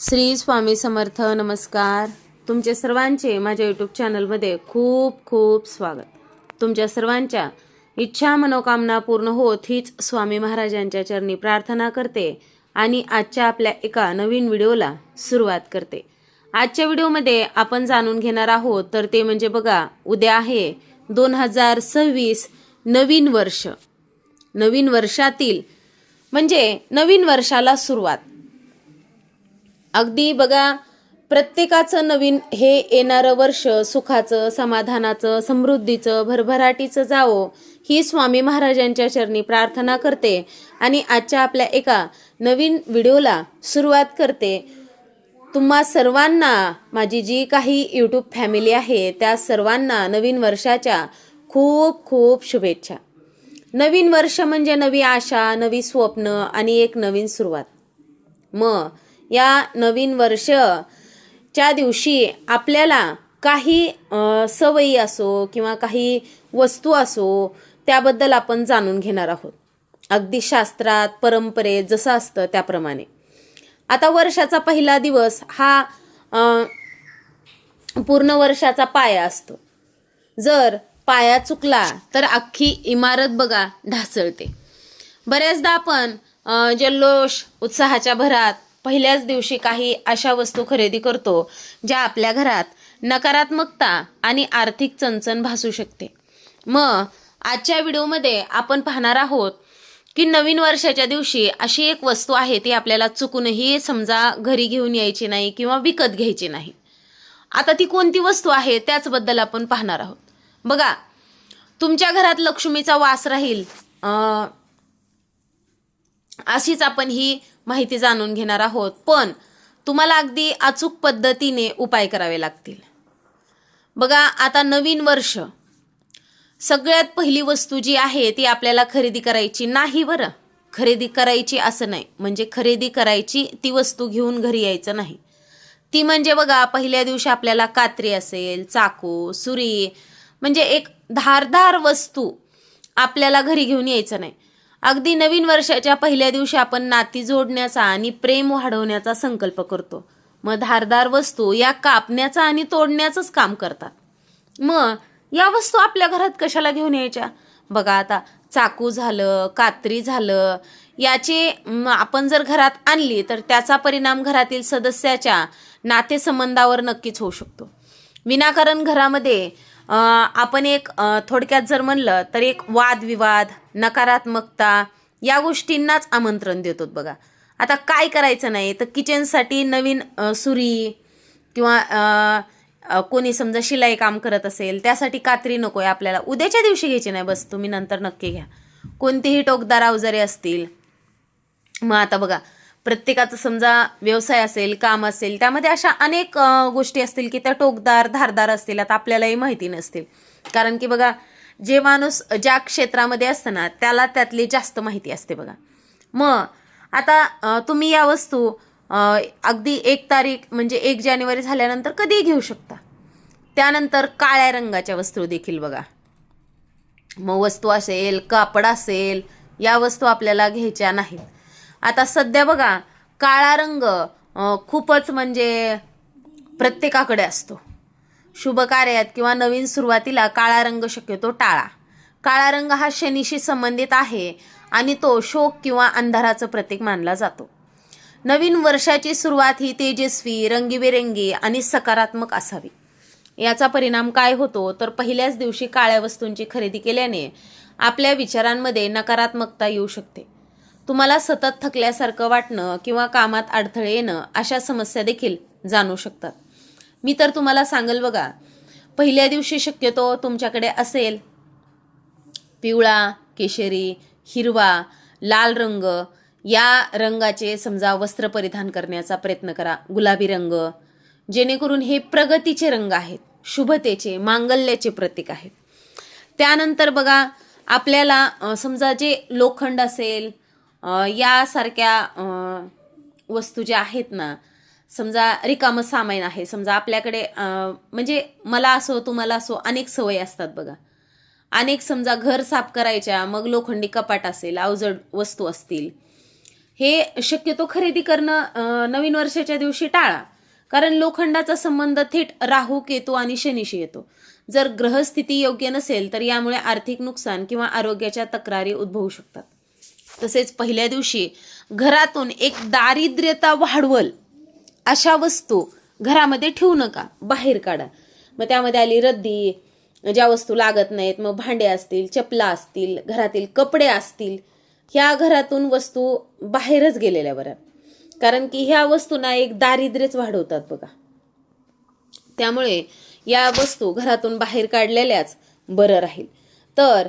श्री स्वामी समर्थ नमस्कार. तुमचे सर्वांचे माझ्या यूट्यूब चॅनलमध्ये खूप खूप स्वागत. तुमच्या सर्वांच्या इच्छा मनोकामना पूर्ण होत हीच स्वामी महाराजांच्या चरणी प्रार्थना करते आणि आजच्या आपल्या एका नवीन व्हिडिओला सुरुवात करते. आजच्या व्हिडिओमध्ये आपण जाणून घेणार आहोत तर ते म्हणजे बघा उद्या आहे दोन हजार सव्वीस नवीन वर्ष. नवीन वर्षातील म्हणजे नवीन वर्षाला सुरुवात. अगदी बघा प्रत्येकाचं नवीन हे येणारं वर्ष सुखाचं समाधानाचं समृद्धीचं भरभराटीचं जावो ही स्वामी महाराजांच्या चरणी प्रार्थना करते. आणि आजच्या आपल्या एका नवीन व्हिडिओला सुरुवात करते. तुम्हा सर्वांना माझी जी काही यूट्यूब फॅमिली आहे त्या सर्वांना नवीन वर्षाच्या खूप खूप शुभेच्छा. नवीन वर्ष म्हणजे नवी आशा नवी स्वप्न आणि एक नवीन सुरुवात. मग या नवीन वर्षच्या दिवशी आपल्याला काही सवयी असो किंवा काही वस्तू असो त्याबद्दल आपण जाणून घेणार आहोत. अगदी शास्त्रात परंपरेत जसं असतं त्याप्रमाणे. आता वर्षाचा पहिला दिवस हा पूर्ण वर्षाचा पाया असतो. जर पाया चुकला तर अख्खी इमारत बघा ढासळते. बऱ्याचदा आपण जल्लोष उत्साहाच्या भरात पहिल्याच दिवशी काही अशा वस्तू खरेदी करतो ज्या आपल्या घरात नकारात्मकता आणि आर्थिक चणचण भासू शकते. मग आजच्या व्हिडिओमध्ये आपण पाहणार आहोत की नवीन वर्षाच्या दिवशी अशी एक वस्तू आहे ती आपल्याला चुकूनही समजा घरी घेऊन यायची नाही किंवा विकत घ्यायची नाही. आता ती कोणती वस्तू आहे त्याचबद्दल आपण पाहणार आहोत. बघा तुमच्या घरात लक्ष्मीचा वास राहील अशीच आपण ही माहिती जाणून घेणार आहोत. पण तुम्हाला अगदी अचूक पद्धतीने उपाय करावे लागतील. बघा आता नवीन वर्ष. सगळ्यात पहिली वस्तू जी आहे ती आपल्याला खरेदी करायची नाही बरं. खरेदी करायची असं नाही. म्हणजे खरेदी करायची ती वस्तू घेऊन घरी यायचं नाही. ती म्हणजे बघा पहिल्या दिवशी आपल्याला कात्री असेल चाकू सुरी म्हणजे एक धारधार वस्तू आपल्याला घरी घेऊन यायचं नाही. अगदी नवीन वर्षाच्या पहिल्या दिवशी आपण नाती जोडण्याचा आणि प्रेम वाढवण्याचा संकल्प करतो. मग धारदार वस्तू या कापण्याचा आणि तोडण्याचंच काम करतात. मग या वस्तू आपल्या घरात कशाला घेऊन यायच्या? बघा आता चाकू झालं कात्री झालं याची आपण जर घरात आणली तर त्याचा परिणाम घरातील सदस्याच्या नातेसंबंधावर नक्कीच होऊ शकतो. विनाकारण घरामध्ये आपण एक थोडक्यात जर म्हणलं तर एक वादविवाद नकारात्मकता या गोष्टींनाच आमंत्रण देतो बघा. आता काय करायचं नाही तर किचनसाठी नवीन सुरी किंवा कोणी समजा शिलाई काम करत असेल त्यासाठी कात्री नको आहे आपल्याला. उद्याच्या दिवशी घ्यायची नाही बस तुम्ही नंतर नक्की घ्या. कोणतीही टोकदार अवजारे असतील. मग आता बघा प्रत्येकाचं समजा व्यवसाय असेल काम असेल त्यामध्ये अशा अनेक गोष्टी असतील की त्या टोकदार धारदार असतील आता आपल्यालाही माहिती नसतील. कारण की बघा जे माणूस ज्या क्षेत्रामध्ये असतं ना त्याला त्यातली जास्त माहिती असते बघा. मग आता तुम्ही या वस्तू अगदी एक तारीख म्हणजे एक जानेवारी झाल्यानंतर कधीही घेऊ शकता. त्यानंतर काळ्या रंगाच्या वस्तू देखील बघा. मग वस्तू असेल कापड असेल या वस्तू आपल्याला घ्यायच्या नाहीत. आता सध्या बघा काळा रंग खूपच म्हणजे प्रत्येकाकडे असतो. शुभ कार्यात किंवा नवीन सुरुवातीला काळा रंग शक्यतो टाळा. काळा रंग हा शनीशी संबंधित आहे आणि तो शोक किंवा अंधाराचं प्रतीक मानला जातो. नवीन वर्षाची सुरुवात ही तेजस्वी रंगीबेरंगी आणि सकारात्मक असावी. याचा परिणाम काय होतो? तर पहिल्याच दिवशी काळ्या वस्तूंची खरेदी केल्याने आपल्या विचारांमध्ये नकारात्मकता येऊ शकते. तुम्हाला सतत थकल्यासारखं वाटणं किंवा कामात अडथळे येणं अशा समस्या देखील जाणू शकतात. मी तर तुम्हाला सांगेल बघा पहिल्या दिवशी शक्यतो तुमच्याकडे असेल पिवळा केशरी हिरवा लाल रंग या रंगाचे समजा वस्त्र परिधान करण्याचा प्रयत्न करा. गुलाबी रंग जेणेकरून हे प्रगतीचे रंग आहेत शुभतेचे मांगल्याचे प्रतीक आहेत. त्यानंतर बघा आपल्याला समजा जे लोखंड असेल यासारख्या वस्तू ज्या आहेत ना समजा रिकामं सामान आहे समजा आपल्याकडे म्हणजे मला असो तुम्हाला असो अनेक सवयी असतात बघा. अनेक समजा घर साफ करायच्या मग लोखंडी कपाट असेल अवजड वस्तू असतील. हे शक्यतो खरेदी करणं नवीन वर्षाच्या दिवशी टाळा. कारण लोखंडाचा संबंध थेट राहू केतू आणि शनीशी येतो. जर ग्रहस्थिती योग्य नसेल तर यामुळे आर्थिक नुकसान किंवा आरोग्याच्या तक्रारी उद्भवू शकतात. तसेच पहिल्या दिवशी घरातून एक दारिद्र्यता वाढवल अशा वस्तू घरामध्ये ठेवू नका बाहेर काढा. मग त्यामध्ये आली रद्दी ज्या वस्तू लागत नाहीत मग भांडे असतील चपला असतील घरातील कपडे असतील ह्या घरातून वस्तू बाहेरच गेलेल्या बऱ्या. कारण की ह्या वस्तूंना एक दारिद्र्यच वाढवतात बघा. त्यामुळे या वस्तू घरातून बाहेर काढलेल्याच बरं राहील. तर